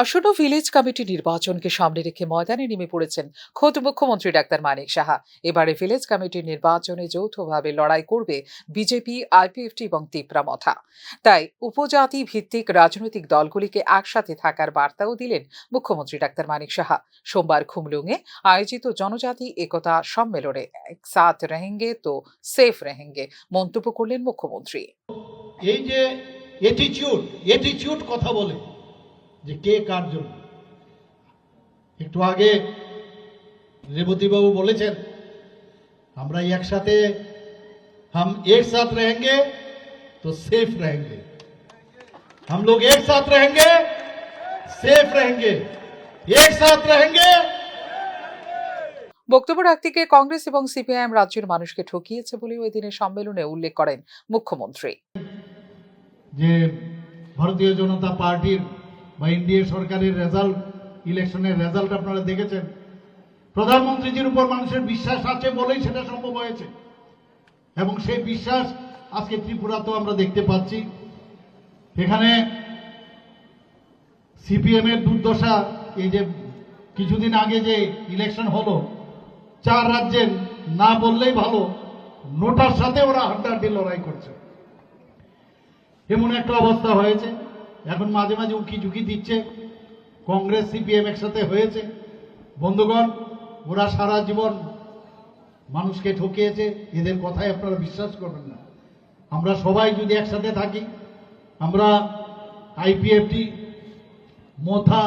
আসন্ন village committee নির্বাচনকে সামনে রেখে ময়দানে নেমে পড়েছেন খোদ মুখ্যমন্ত্রী ডাক্তার মানিক সাহা। এবারে ভিলেজ কমিটির নির্বাচনে যৌথভাবে লড়াই করবে বিজেপি, আইপিএফটি এবং তিপ্রা মথা। তাই উপজাতি ভিত্তিক রাজনৈতিক দলগুলিকে একসাথে থাকার বার্তাও দিলেন মুখ্যমন্ত্রী ডাক্তার মানিক সাহা। সোমবার খুমলুঙে আয়োজিত জনজাতি একতা সম্মেলনে এক সাথ রেহেঙ্গে তো সেফ রেহেঙ্গে মন্তব্য করলেন মুখ্যমন্ত্রী। এই যে এটিচিউড এটিচিউড কথা বলে যে কে কার জন্য? একটু আগে রেবতীবাবু বলেছেন আমরা একসাথে হাম এক সাথ রেহেঙ্গে তো সেফ রেহেঙ্গে। হাম লোক এক সাথ রেহেঙ্গে সেফ রেহেঙ্গে। এক সাথ রেহেঙ্গে। বক্তব্য রাখতে গিয়ে কংগ্রেস এবং সিপিআইএম রাজ্যের মানুষকে ঠকিয়েছে বলে ওই দিনের সম্মেলনে উল্লেখ করেন মুখ্যমন্ত্রী। যে ভারতীয় জনতা পার্টির বা এনডিএ সরকারের রেজাল্ট ইলেকশনের রেজাল্ট আপনারা দেখেছেন। প্রধানমন্ত্রীজির উপর মানুষের বিশ্বাস আছে বলেই সেটা সম্ভব হয়েছে। এবং সেই বিশ্বাস আজকে ত্রিপুরাতেও আমরা দেখতে পাচ্ছি। এখানে সিপিএম এর দুর্দশা, এই যে কিছুদিন আগে যে ইলেকশন হলো, চার রাজ্যের না বললেই ভালো, নোটার সাথে ওরা হাড্ডাহাড্ডি লড়াই করছে। এমন একটা অবস্থা হয়েছে। এখন মাঝে মাঝে উকি ঝুঁকি দিচ্ছে। কংগ্রেস, সিপিএম একসাথে হয়েছে। বন্ধুগণ, ওরা সারা জীবন মানুষকে ঠকিয়েছে। এদের কথায় আপনারা বিশ্বাস করবেন না। আমরা সবাই যদি একসাথে থাকি, আমরা আইপিএফটি, মোথা,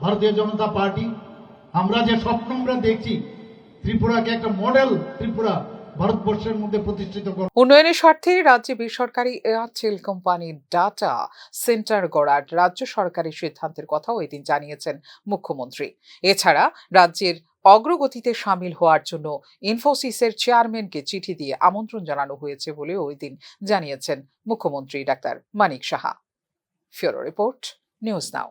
ভারতীয় জনতা পার্টি, আমরা যে স্বপ্ন আমরা দেখছি, ত্রিপুরাকে একটা মডেল ত্রিপুরা। ভারতবর্ষের মধ্যে প্রতিষ্ঠিত উন্নয়নের স্বার্থে রাজ্যে বেসরকারি এয়ারটেল কোম্পানির ডাটা সেন্টার গড়ার রাজ্য সরকারের সিদ্ধান্তের কথা ওই দিন জানিয়েছেন মুখ্যমন্ত্রী। এছাড়া রাজ্যের অগ্রগতিতে সামিল হওয়ার জন্য ইনফোসিসের চেয়ারম্যানকে চিঠি দিয়ে আমন্ত্রণ জানানো হয়েছে বলে ওই দিন জানিয়েছেন মুখ্যমন্ত্রী ডাক্তার মানিক সাহা। ফিওরো রিপোর্ট, নিউজ নাও।